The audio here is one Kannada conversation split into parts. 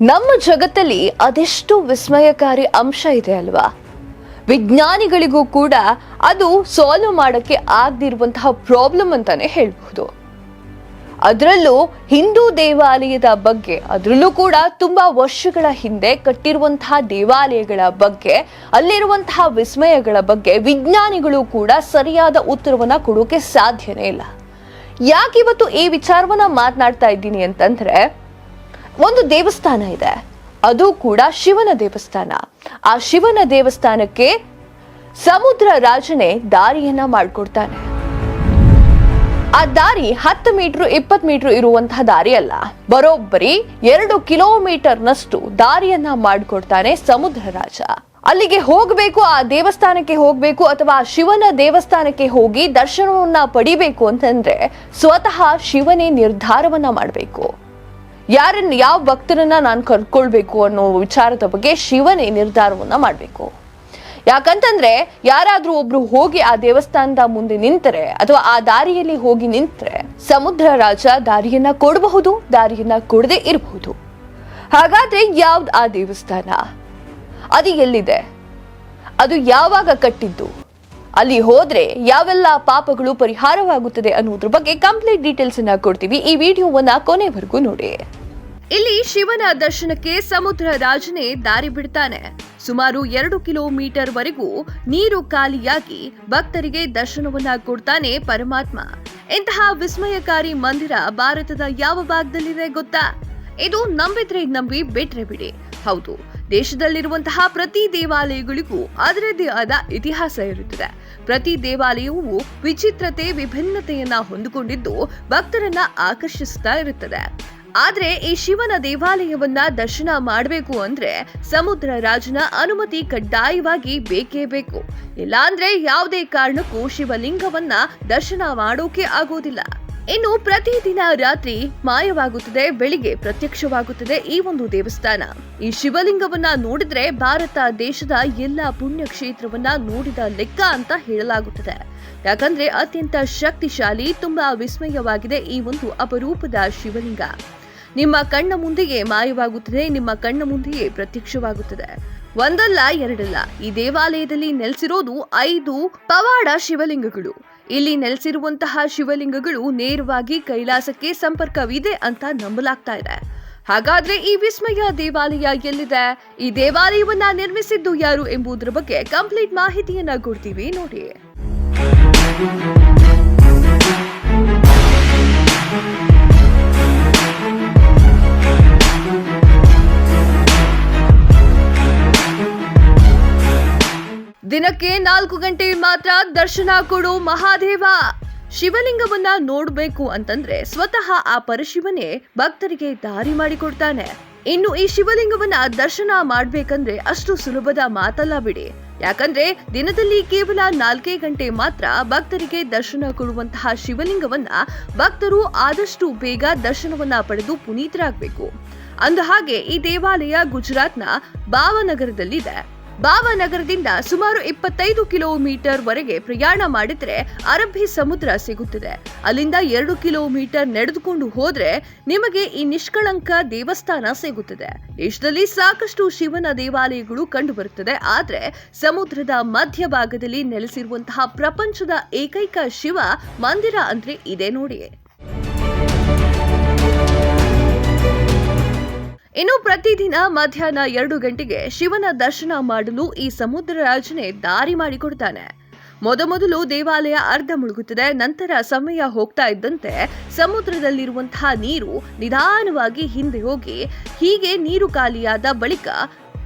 ನಮ್ಮ ಜಗತ್ತಲ್ಲಿ ಅದೆಷ್ಟು ವಿಸ್ಮಯಕಾರಿ ಅಂಶ ಇದೆ ಅಲ್ವಾ? ವಿಜ್ಞಾನಿಗಳಿಗೂ ಕೂಡ ಅದು ಸಾಲ್ವ್ ಮಾಡಕ್ಕೆ ಆಗದಿರುವಂತಹ ಪ್ರಾಬ್ಲಮ್ ಅಂತಾನೆ ಹೇಳ್ಬಹುದು ಅದರಲ್ಲೂ ಹಿಂದೂ ದೇವಾಲಯದ ಬಗ್ಗೆ, ಅದರಲ್ಲೂ ಕೂಡ ತುಂಬಾ ವರ್ಷಗಳ ಹಿಂದೆ ಕಟ್ಟಿರುವಂತಹ ದೇವಾಲಯಗಳ ಬಗ್ಗೆ, ಅಲ್ಲಿರುವಂತಹ ವಿಸ್ಮಯಗಳ ಬಗ್ಗೆ ವಿಜ್ಞಾನಿಗಳು ಕೂಡ ಸರಿಯಾದ ಉತ್ತರವನ್ನು ಕೊಡೋಕೆ ಸಾಧ್ಯನೇ ಇಲ್ಲ. ಯಾಕಿವತ್ತು ಈ ವಿಚಾರವನ್ನ ಮಾತನಾಡ್ತಾ ಇದ್ದೀನಿ ಅಂತಂದ್ರೆ ಒಂದು ದೇವಸ್ಥಾನ ಇದೆ. ಅದು ಕೂಡ ಶಿವನ ದೇವಸ್ಥಾನ. ಆ ಶಿವನ ದೇವಸ್ಥಾನಕ್ಕೆ ಸಮುದ್ರ ರಾಜನೇ ದಾರಿಯನ್ನ ಮಾಡ್ಕೊಡ್ತಾನೆ. ಆ ದಾರಿ ಹತ್ತು ಮೀಟರ್, ಇಪ್ಪತ್ತು ಮೀಟರ್ ಇರುವಂತಹ ದಾರಿ ಅಲ್ಲ. ಬರೋಬ್ಬರಿ ಎರಡು ಕಿಲೋಮೀಟರ್ನಷ್ಟು ದಾರಿಯನ್ನ ಮಾಡಿಕೊಡ್ತಾನೆ ಸಮುದ್ರ ರಾಜ. ಅಲ್ಲಿಗೆ ಹೋಗಬೇಕು, ಆ ದೇವಸ್ಥಾನಕ್ಕೆ ಹೋಗಬೇಕು ಅಥವಾ ಶಿವನ ದೇವಸ್ಥಾನಕ್ಕೆ ಹೋಗಿ ದರ್ಶನವನ್ನ ಪಡಿಬೇಕು ಅಂತಂದ್ರೆ ಸ್ವತಃ ಶಿವನೇ ನಿರ್ಧಾರವನ್ನ ಮಾಡಬೇಕು. ಯಾರನ್ನ ಯಾವ ಭಕ್ತರನ್ನ ನಾನು ಕರ್ಕೊಳ್ಬೇಕು ಅನ್ನೋ ವಿಚಾರದ ಬಗ್ಗೆ ಶಿವನೇ ನಿರ್ಧಾರವನ್ನ ಮಾಡಬೇಕು. ಯಾಕಂತಂದ್ರೆ ಯಾರಾದ್ರೂ ಒಬ್ರು ಹೋಗಿ ಆ ದೇವಸ್ಥಾನದ ಮುಂದೆ ನಿಂತರೆ ಅಥವಾ ಆ ದಾರಿಯಲ್ಲಿ ಹೋಗಿ ನಿಂತರೆ ಸಮುದ್ರ ರಾಜ ದಾರಿಯನ್ನ ಕೊಡಬಹುದು, ದಾರಿಯನ್ನ ಕೊಡದೆ ಇರಬಹುದು. ಹಾಗಾದ್ರೆ ಯಾವ್ದು ಆ ದೇವಸ್ಥಾನ? ಅದು ಎಲ್ಲಿದೆ? ಅದು ಯಾವಾಗ ಕಟ್ಟಿದ್ದು? ಅಲ್ಲಿ ಹೋದ್ರೆ ಯಾವೆಲ್ಲ ಪಾಪಗಳು ಪರಿಹಾರವಾಗುತ್ತದೆ ಅನ್ನೋದ್ರ ಬಗ್ಗೆ ಕಂಪ್ಲೀಟ್ ಡೀಟೇಲ್ಸ್ ಅನ್ನ ಕೊಡ್ತೀವಿ. ಈ ವಿಡಿಯೋವನ್ನ ಕೊನೆವರೆಗೂ ನೋಡಿ. ಇಲ್ಲಿ ಶಿವನ ದರ್ಶನಕ್ಕೆ ಸಮುದ್ರ ರಾಜನೇ ದಾರಿ ಬಿಡ್ತಾನೆ. ಸುಮಾರು ಎರಡು ಕಿಲೋಮೀಟರ್ ವರೆಗೂ ನೀರು ಖಾಲಿಯಾಗಿ ಭಕ್ತರಿಗೆ ದರ್ಶನವನ್ನ ಕೊಡ್ತಾನೆ ಪರಮಾತ್ಮ. ಇಂತಹ ವಿಸ್ಮಯಕಾರಿ ಮಂದಿರ ಭಾರತದ ಯಾವ ಭಾಗದಲ್ಲಿದೆ ಗೊತ್ತಾ? ಇದು ನಂಬಿದ್ರೆ ನಂಬಿ ಬಿಟ್ರೆ ಬಿಡಿ. ಹೌದು, ದೇಶದಲ್ಲಿರುವಂತಹ ಪ್ರತಿ ದೇವಾಲಯಗಳಿಗೂ ಅದರದೇ ಆದ ಇತಿಹಾಸ ಇರುತ್ತದೆ. ಪ್ರತಿ ದೇವಾಲಯವೂ ವಿಚಿತ್ರತೆ, ವಿಭಿನ್ನತೆಯನ್ನ ಹೊಂದಿಕೊಂಡಿದ್ದು ಭಕ್ತರನ್ನ ಆಕರ್ಷಿಸ್ತಾ ಇರುತ್ತದೆ. ಆದ್ರೆ ಈ ಶಿವನ ದೇವಾಲಯವನ್ನ ದರ್ಶನ ಮಾಡಬೇಕು ಅಂದ್ರೆ ಸಮುದ್ರ ರಾಜನ ಅನುಮತಿ ಕಡ್ಡಾಯವಾಗಿ ಬೇಕೇ ಬೇಕು. ಇಲ್ಲಾಂದ್ರೆ ಯಾವುದೇ ಕಾರಣಕ್ಕೂ ಶಿವಲಿಂಗವನ್ನ ದರ್ಶನ ಮಾಡೋಕೆ ಆಗೋದಿಲ್ಲ. ಇನ್ನು ಪ್ರತಿದಿನ ರಾತ್ರಿ ಮಾಯವಾಗುತ್ತದೆ, ಬೆಳಿಗ್ಗೆ ಪ್ರತ್ಯಕ್ಷವಾಗುತ್ತದೆ ಈ ಒಂದು ದೇವಸ್ಥಾನ. ಈ ಶಿವಲಿಂಗವನ್ನ ನೋಡಿದ್ರೆ ಭಾರತ ದೇಶದ ಎಲ್ಲ ಪುಣ್ಯ ಕ್ಷೇತ್ರವನ್ನ ನೋಡಿದ ಲೆಕ್ಕ ಅಂತ ಹೇಳಲಾಗುತ್ತದೆ. ಯಾಕಂದ್ರೆ ಅತ್ಯಂತ ಶಕ್ತಿಶಾಲಿ, ತುಂಬಾ ವಿಸ್ಮಯವಾಗಿದೆ ಈ ಒಂದು ಅಪರೂಪದ ಶಿವಲಿಂಗ. ನಿಮ್ಮ ಕಣ್ಣ ಮುಂದೆಯೇ ಮಾಯವಾಗುತ್ತದೆ, ನಿಮ್ಮ ಕಣ್ಣ ಮುಂದೆಯೇ ಪ್ರತ್ಯಕ್ಷವಾಗುತ್ತದೆ. ಒಂದಲ್ಲ, ಎರಡಲ್ಲ, ಈ ದೇವಾಲಯದಲ್ಲಿ ನೆಲೆಸಿರೋದು ಐದು ಪವಾಡ ಶಿವಲಿಂಗಗಳು. ಇಲ್ಲಿ ನೆಲೆಸಿರುವಂತಹ ಶಿವಲಿಂಗಗಳು ನೇರವಾಗಿ ಕೈಲಾಸಕ್ಕೆ ಸಂಪರ್ಕವಿದೆ ಅಂತ ನಂಬಲಾಗ್ತಾ ಇದೆ. ಹಾಗಾದ್ರೆ ಈ ವಿಸ್ಮಯ ದೇವಾಲಯ ಎಲ್ಲಿದೆ? ಈ ದೇವಾಲಯವನ್ನ ನಿರ್ಮಿಸಿದ್ದು ಯಾರು ಎಂಬುದರ ಬಗ್ಗೆ ಕಂಪ್ಲೀಟ್ ಮಾಹಿತಿಯನ್ನ ಕೊಡ್ತೀವಿ ನೋಡಿ. ದಿನಕ್ಕೆ ನಾಲ್ಕು ಗಂಟೆ ಮಾತ್ರ ದರ್ಶನ ಕೊಡು ಮಹಾದೇವ. ಶಿವಲಿಂಗವನ್ನ ನೋಡ್ಬೇಕು ಅಂತಂದ್ರೆ ಸ್ವತಃ ಆ ಪರಶಿವನೇ ಭಕ್ತರಿಗೆ ದಾರಿ ಮಾಡಿಕೊಡ್ತಾನೆ. ಇನ್ನು ಈ ಶಿವಲಿಂಗವನ್ನ ದರ್ಶನ ಮಾಡ್ಬೇಕಂದ್ರೆ ಅಷ್ಟು ಸುಲಭದ ಮಾತಲ್ಲ ಬಿಡಿ. ಯಾಕಂದ್ರೆ ದಿನದಲ್ಲಿ ಕೇವಲ ನಾಲ್ಕೇ ಗಂಟೆ ಮಾತ್ರ ಭಕ್ತರಿಗೆ ದರ್ಶನ ಕೊಡುವಂತಹ ಶಿವಲಿಂಗವನ್ನ ಭಕ್ತರು ಆದಷ್ಟು ಬೇಗ ದರ್ಶನವನ್ನ ಪಡೆದು ಪುನೀತರಾಗಬೇಕು. ಅಂದ ಹಾಗೆ ಈ ದೇವಾಲಯ ಗುಜರಾತ್ನ ಭಾವನಗರದಲ್ಲಿದೆ. ಭಾವನಗರದಿಂದ ಸುಮಾರು ಇಪ್ಪತ್ತೈದು ಕಿಲೋಮೀಟರ್ ವರೆಗೆ ಪ್ರಯಾಣ ಮಾಡಿದ್ರೆ ಅರಬ್ಬಿ ಸಮುದ್ರ ಸಿಗುತ್ತದೆ. ಅಲ್ಲಿಂದ ಎರಡು ಕಿಲೋಮೀಟರ್ ನಡೆದುಕೊಂಡು ಹೋದ್ರೆ ನಿಮಗೆ ಈ ನಿಷ್ಕಳಂಕ ದೇವಸ್ಥಾನ ಸಿಗುತ್ತದೆ. ದೇಶದಲ್ಲಿ ಸಾಕಷ್ಟು ಶಿವನ ದೇವಾಲಯಗಳು ಕಂಡುಬರುತ್ತದೆ. ಆದ್ರೆ ಸಮುದ್ರದ ಮಧ್ಯಭಾಗದಲ್ಲಿ ನೆಲೆಸಿರುವಂತಹ ಪ್ರಪಂಚದ ಏಕೈಕ ಶಿವ ಮಂದಿರ ಅಂದ್ರೆ ಇದೆ ನೋಡಿ. ಇನ್ನು ಪ್ರತಿದಿನ ಮಧ್ಯಾಹ್ನ ಎರಡು ಗಂಟೆಗೆ ಶಿವನ ದರ್ಶನ ಮಾಡಲು ಈ ಸಮುದ್ರ ರಾಜನೇ ದಾರಿ ಮಾಡಿಕೊಡ್ತಾನೆ. ಮೊದಮೊದಲು ದೇವಾಲಯ ಅರ್ಧ ಮುಳುಗುತ್ತದೆ, ನಂತರ ಸಮಯ ಹೋಗ್ತಾ ಇದ್ದಂತೆ ಸಮುದ್ರದಲ್ಲಿರುವಂತಹ ನೀರು ನಿಧಾನವಾಗಿ ಹಿಂದೆ ಹೋಗಿ, ಹೀಗೆ ನೀರು ಖಾಲಿಯಾದ ಬಳಿಕ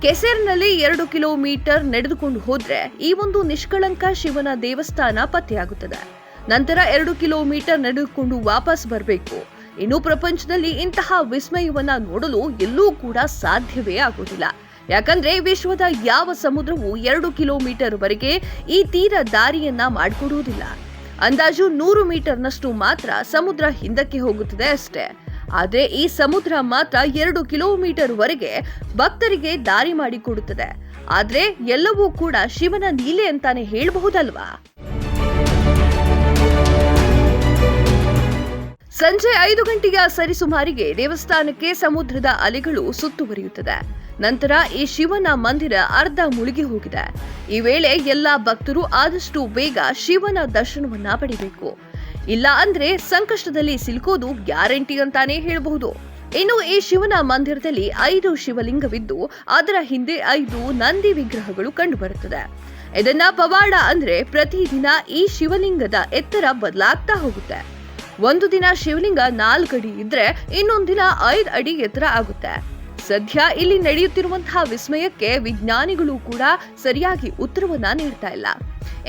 ಕೆಸರಿನಲ್ಲಿ ಎರಡು ಕಿಲೋಮೀಟರ್ ನಡೆದುಕೊಂಡು ಹೋದ್ರೆ ಈ ಒಂದು ನಿಷ್ಕಳಂಕ ಶಿವನ ದೇವಸ್ಥಾನ ಪತ್ತೆಯಾಗುತ್ತದೆ. ನಂತರ ಎರಡು ಕಿಲೋಮೀಟರ್ ನಡೆದುಕೊಂಡು ವಾಪಸ್ ಬರಬೇಕು. ಇನ್ನು ಪ್ರಪಂಚದಲ್ಲಿ ಇಂತಹ ವಿಸ್ಮಯವನ್ನ ನೋಡಲು ಎಲ್ಲೂ ಕೂಡ ಸಾಧ್ಯವೇ ಆಗುವುದಿಲ್ಲ. ಯಾಕಂದ್ರೆ ವಿಶ್ವದ ಯಾವ ಸಮುದ್ರವು ಎರಡು ಕಿಲೋಮೀಟರ್ ವರೆಗೆ ಈ ತೀರ ದಾರಿಯನ್ನ ಮಾಡಿಕೊಡುವುದಿಲ್ಲ. ಅಂದಾಜು ನೂರು ಮೀಟರ್ನಷ್ಟು ಮಾತ್ರ ಸಮುದ್ರ ಹಿಂದಕ್ಕೆ ಹೋಗುತ್ತದೆ ಅಷ್ಟೇ. ಆದರೆ ಈ ಸಮುದ್ರ ಮಾತ್ರ ಎರಡು ಕಿಲೋಮೀಟರ್ ವರೆಗೆ ಭಕ್ತರಿಗೆ ದಾರಿ ಮಾಡಿಕೊಡುತ್ತದೆ. ಆದರೆ ಎಲ್ಲವೂ ಕೂಡ ಶಿವನ ನೀಲೆ ಅಂತಾನೆ ಹೇಳಬಹುದಲ್ವಾ? ಸಂಜೆ ಐದು ಗಂಟೆಯ ಸರಿಸುಮಾರಿಗೆ ದೇವಸ್ಥಾನಕ್ಕೆ ಸಮುದ್ರದ ಅಲೆಗಳು ಸುತ್ತುವರಿಯುತ್ತದೆ. ನಂತರ ಈ ಶಿವನ ಮಂದಿರ ಅರ್ಧ ಮುಳುಗಿ ಹೋಗಿದೆ. ಈ ವೇಳೆ ಎಲ್ಲಾ ಭಕ್ತರು ಆದಷ್ಟು ಬೇಗ ಶಿವನ ದರ್ಶನವನ್ನ ಪಡಿಬೇಕು. ಇಲ್ಲ ಅಂದ್ರೆ ಸಂಕಷ್ಟದಲ್ಲಿ ಸಿಲುಕೋದು ಗ್ಯಾರಂಟಿ ಅಂತಾನೆ ಹೇಳಬಹುದು. ಇನ್ನು ಈ ಶಿವನ ಮಂದಿರದಲ್ಲಿ ಐದು ಶಿವಲಿಂಗವಿದ್ದು, ಅದರ ಹಿಂದೆ ಐದು ನಂದಿ ವಿಗ್ರಹಗಳು ಕಂಡುಬರುತ್ತದೆ. ಇದನ್ನ ಪವಾಡ ಅಂದ್ರೆ ಪ್ರತಿದಿನ ಈ ಶಿವಲಿಂಗದ ಎತ್ತರ ಬದಲಾಗ್ತಾ ಹೋಗುತ್ತೆ. ಒಂದು ದಿನ ಶಿವಲಿಂಗ ನಾಲ್ಕು ಅಡಿ ಇದ್ರೆ ದಿನ ಐದು ಅಡಿ ಎತ್ತರ ಆಗುತ್ತೆ. ಸದ್ಯ ಇಲ್ಲಿ ನಡೆಯುತ್ತಿರುವಂತಹ ವಿಸ್ಮಯಕ್ಕೆ ವಿಜ್ಞಾನಿಗಳು ಕೂಡ ಸರಿಯಾಗಿ ಉತ್ತರವನ್ನ ನೀಡ್ತಾ ಇಲ್ಲ.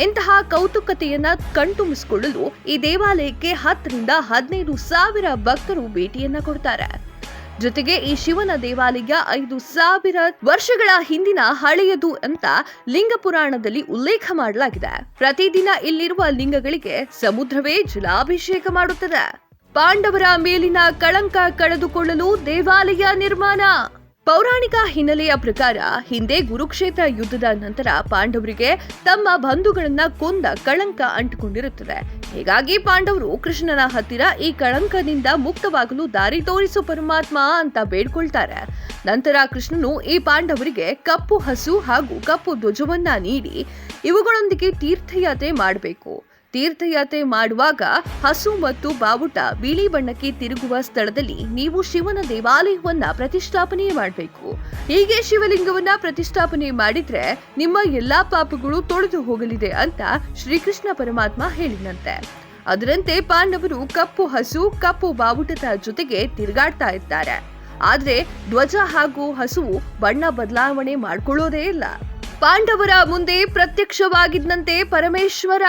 ಇಂತಹ ಕೌತುಕತೆಯನ್ನ ಕಣ್ತುಂಬಿಸಿಕೊಳ್ಳಲು ಈ ದೇವಾಲಯಕ್ಕೆ ಹತ್ತರಿಂದ ಹದಿನೈದು ಸಾವಿರ ಭಕ್ತರು ಭೇಟಿಯನ್ನ ಕೊಡ್ತಾರೆ. ಜೊತೆಗೆ ಈ ಶಿವನ ದೇವಾಲಯ ಐದು ಸಾವಿರ ವರ್ಷಗಳ ಹಿಂದಿನ ಹಳೆಯದು ಅಂತ ಲಿಂಗ ಪುರಾಣದಲ್ಲಿ ಉಲ್ಲೇಖ ಮಾಡಲಾಗಿದೆ. ಪ್ರತಿದಿನ ಇಲ್ಲಿರುವ ಲಿಂಗಗಳಿಗೆ ಸಮುದ್ರವೇ ಜಲಾಭಿಷೇಕ ಮಾಡುತ್ತದೆ. ಪಾಂಡವರ ಮೇಲಿನ ಕಳಂಕ ಕಳೆದುಕೊಳ್ಳಲು ದೇವಾಲಯ ನಿರ್ಮಾಣ. ಪೌರಾಣಿಕ ಹಿನ್ನೆಲೆಯ ಪ್ರಕಾರ ಹಿಂದೆ ಗುರುಕ್ಷೇತ್ರ ಯುದ್ಧದ ನಂತರ ಪಾಂಡವರಿಗೆ ತಮ್ಮ ಬಂಧುಗಳನ್ನ ಕೊಂದ ಕಳಂಕ ಅಂಟಿಕೊಂಡಿರುತ್ತದೆ. ಹೀಗಾಗಿ ಪಾಂಡವರು ಕೃಷ್ಣನ ಹತ್ತಿರ ಈ ಕಳಂಕದಿಂದ ಮುಕ್ತವಾಗಲು ದಾರಿ ತೋರಿಸು ಪರಮಾತ್ಮ ಅಂತ ಬೇಡ್ಕೊಳ್ತಾರೆ. ನಂತರ ಕೃಷ್ಣನು ಈ ಪಾಂಡವರಿಗೆ ಕಪ್ಪು ಹಸು ಹಾಗೂ ಕಪ್ಪು ಧ್ವಜವನ್ನ ನೀಡಿ ಇವುಗಳೊಂದಿಗೆ ತೀರ್ಥಯಾತ್ರೆ ಮಾಡಬೇಕು. ತೀರ್ಥಯಾತ್ರೆ ಮಾಡುವಾಗ ಹಸು ಮತ್ತು ಬಾವುಟ ಬಿಳಿ ಬಣ್ಣಕ್ಕೆ ತಿರುಗುವ ಸ್ಥಳದಲ್ಲಿ ನೀವು ಶಿವನ ದೇವಾಲಯವನ್ನ ಪ್ರತಿಷ್ಠಾಪನೆ ಮಾಡಬೇಕು. ಹೀಗೆ ಶಿವಲಿಂಗವನ್ನ ಪ್ರತಿಷ್ಠಾಪನೆ ಮಾಡಿದ್ರೆ ನಿಮ್ಮ ಎಲ್ಲಾ ಪಾಪಗಳು ತೊಳೆದು ಹೋಗಲಿದೆ ಅಂತ ಶ್ರೀಕೃಷ್ಣ ಪರಮಾತ್ಮ ಹೇಳಿದಂತೆ. ಅದರಂತೆ ಪಾಂಡವರು ಕಪ್ಪು ಹಸು, ಕಪ್ಪು ಬಾವುಟದ ಜೊತೆಗೆ ತಿರುಗಾಡ್ತಾ ಇದ್ದಾರೆ. ಆದ್ರೆ ಧ್ವಜ ಹಾಗೂ ಹಸುವು ಬಣ್ಣ ಬದಲಾವಣೆ ಮಾಡ್ಕೊಳ್ಳೋದೇ ಇಲ್ಲ. ಪಾಂಡವರ ಮುಂದೆ ಪ್ರತ್ಯಕ್ಷವಾಗಿದ್ದಂತೆ ಪರಮೇಶ್ವರ.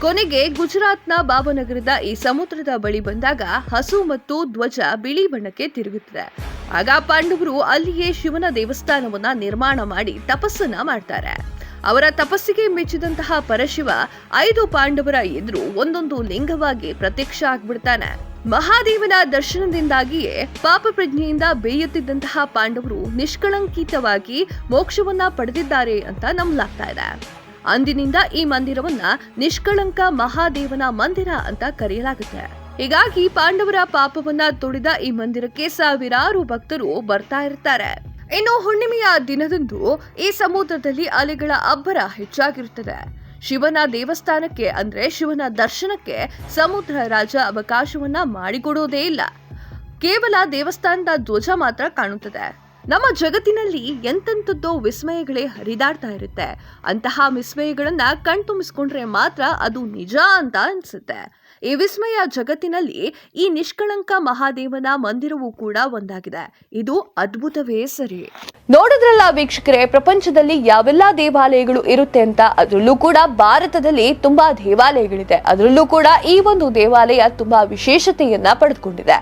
ಕೊನೆಗೆ ಗುಜರಾತ್ನ ಬಾಬನಗರದ ಈ ಸಮುದ್ರದ ಬಳಿ ಬಂದಾಗ ಹಸು ಮತ್ತು ಧ್ವಜ ಬಿಳಿ ಬಣ್ಣಕ್ಕೆ ತಿರುಗುತ್ತದೆ. ಆಗ ಪಾಂಡವರು ಅಲ್ಲಿಯೇ ಶಿವನ ದೇವಸ್ಥಾನವನ್ನ ನಿರ್ಮಾಣ ಮಾಡಿ ತಪಸ್ಸನ್ನ ಮಾಡ್ತಾರೆ. ಅವರ ತಪಸ್ಸಿಗೆ ಮೆಚ್ಚಿದಂತಹ ಪರಶಿವ ಐದು ಪಾಂಡವರ ಎದುರು ಒಂದೊಂದು ಲಿಂಗವಾಗಿ ಪ್ರತ್ಯಕ್ಷ ಆಗ್ಬಿಡ್ತಾನೆ. ಮಹಾದೇವನ ದರ್ಶನದಿಂದಾಗಿಯೇ ಪಾಪ ಪ್ರಜ್ಞೆಯಿಂದ ಬೇಯುತ್ತಿದ್ದಂತಹ ಪಾಂಡವರು ನಿಷ್ಕಳಂಕಿತವಾಗಿ ಮೋಕ್ಷವನ್ನ ಪಡೆದಿದ್ದಾರೆ ಅಂತ ನಂಬಲಾಗ್ತಾ ಇದೆ. ಅಂದಿನಿಂದ ಈ ಮಂದಿರವನ್ನ ನಿಷ್ಕಳಂಕ ಮಹಾದೇವನ ಮಂದಿರ ಅಂತ ಕರೆಯಲಾಗುತ್ತೆ. ಹೀಗಾಗಿ ಪಾಂಡವರ ಪಾಪವನ್ನ ತೊಡಿದ ಈ ಮಂದಿರಕ್ಕೆ ಸಾವಿರಾರು ಭಕ್ತರು ಬರ್ತಾ ಇರ್ತಾರೆ. ಇನ್ನು ಹುಣ್ಣಿಮೆಯ ದಿನದಂದು ಈ ಸಮುದ್ರದಲ್ಲಿ ಅಲೆಗಳ ಅಬ್ಬರ ಹೆಚ್ಚಾಗಿರುತ್ತದೆ. ಶಿವನ ದೇವಸ್ಥಾನಕ್ಕೆ ಅಂದ್ರೆ ಶಿವನ ದರ್ಶನಕ್ಕೆ ಸಮುದ್ರ ರಾಜ ಅವಕಾಶವನ್ನ ಮಾಡಿಕೊಡೋದೇ ಇಲ್ಲ. ಕೇವಲ ದೇವಸ್ಥಾನದ ಧ್ವಜ ಮಾತ್ರ ಕಾಣುತ್ತದೆ. ನಮ್ಮ ಜಗತ್ತಿನಲ್ಲಿ ಎಂತೆಂಥದ್ದೋ ವಿಸ್ಮಯಗಳೇ ಹರಿದಾಡ್ತಾ ಇರುತ್ತೆ. ಅಂತಹ ವಿಸ್ಮಯಗಳನ್ನ ಕಣ್ತುಂಬಿಸ್ಕೊಂಡ್ರೆ ಮಾತ್ರ ಅದು ನಿಜ ಅಂತ ಅನ್ಸುತ್ತೆ. ಈ ವಿಸ್ಮಯ ಜಗತ್ತಿನಲ್ಲಿ ಈ ನಿಷ್ಕಳಂಕ ಮಹಾದೇವನ ಮಂದಿರವೂ ಕೂಡ ಒಂದಾಗಿದೆ. ಇದು ಅದ್ಭುತವೇ ಸರಿ. ನೋಡಿದ್ರಲ್ಲ ವೀಕ್ಷಕರೇ, ಪ್ರಪಂಚದಲ್ಲಿ ಯಾವೆಲ್ಲ ದೇವಾಲಯಗಳು ಇರುತ್ತೆ ಅಂತ, ಅದರಲ್ಲೂ ಕೂಡ ಭಾರತದಲ್ಲಿ ತುಂಬಾ ದೇವಾಲಯಗಳಿದೆ. ಅದರಲ್ಲೂ ಕೂಡ ಈ ಒಂದು ದೇವಾಲಯ ತುಂಬಾ ವಿಶೇಷತೆಯನ್ನ ಪಡೆದುಕೊಂಡಿದೆ.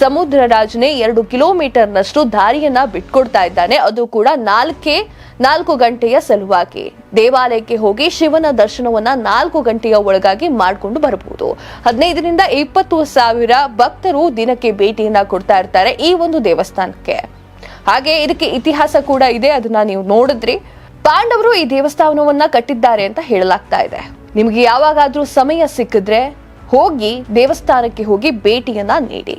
ಸಮುದ್ರ ರಾಜನೇ ಎರಡು ಕಿಲೋಮೀಟರ್ನಷ್ಟು ದಾರಿಯನ್ನ ಬಿಟ್ಕೊಡ್ತಾ ಇದ್ದಾನೆ. ಅದು ಕೂಡ ನಾಲ್ಕೇ, ನಾಲ್ಕು ಗಂಟೆಯ ಸಲುವಾಗಿ. ದೇವಾಲಯಕ್ಕೆ ಹೋಗಿ ಶಿವನ ದರ್ಶನವನ್ನ ನಾಲ್ಕು ಗಂಟೆಯ ಒಳಗಾಗಿ ಮಾಡ್ಕೊಂಡು ಬರಬಹುದು. ಹದಿನೈದರಿಂದ ಇಪ್ಪತ್ತು ಸಾವಿರ ಭಕ್ತರು ದಿನಕ್ಕೆ ಭೇಟಿಯನ್ನ ಕೊಡ್ತಾ ಇರ್ತಾರೆ ಈ ಒಂದು ದೇವಸ್ಥಾನಕ್ಕೆ. ಹಾಗೆ ಇದಕ್ಕೆ ಇತಿಹಾಸ ಕೂಡ ಇದೆ, ಅದನ್ನ ನೀವು ನೋಡಿದ್ರಿ. ಪಾಂಡವರು ಈ ದೇವಸ್ಥಾನವನ್ನ ಕಟ್ಟಿದ್ದಾರೆ ಅಂತ ಹೇಳಲಾಗ್ತಾ ಇದೆ. ನಿಮ್ಗೆ ಯಾವಾಗಾದ್ರೂ ಸಮಯ ಸಿಕ್ಕಿದ್ರೆ ಹೋಗಿ ದೇವಸ್ಥಾನಕ್ಕೆ ಹೋಗಿ ಭೇಟಿಯನ್ನ ನೀಡಿ.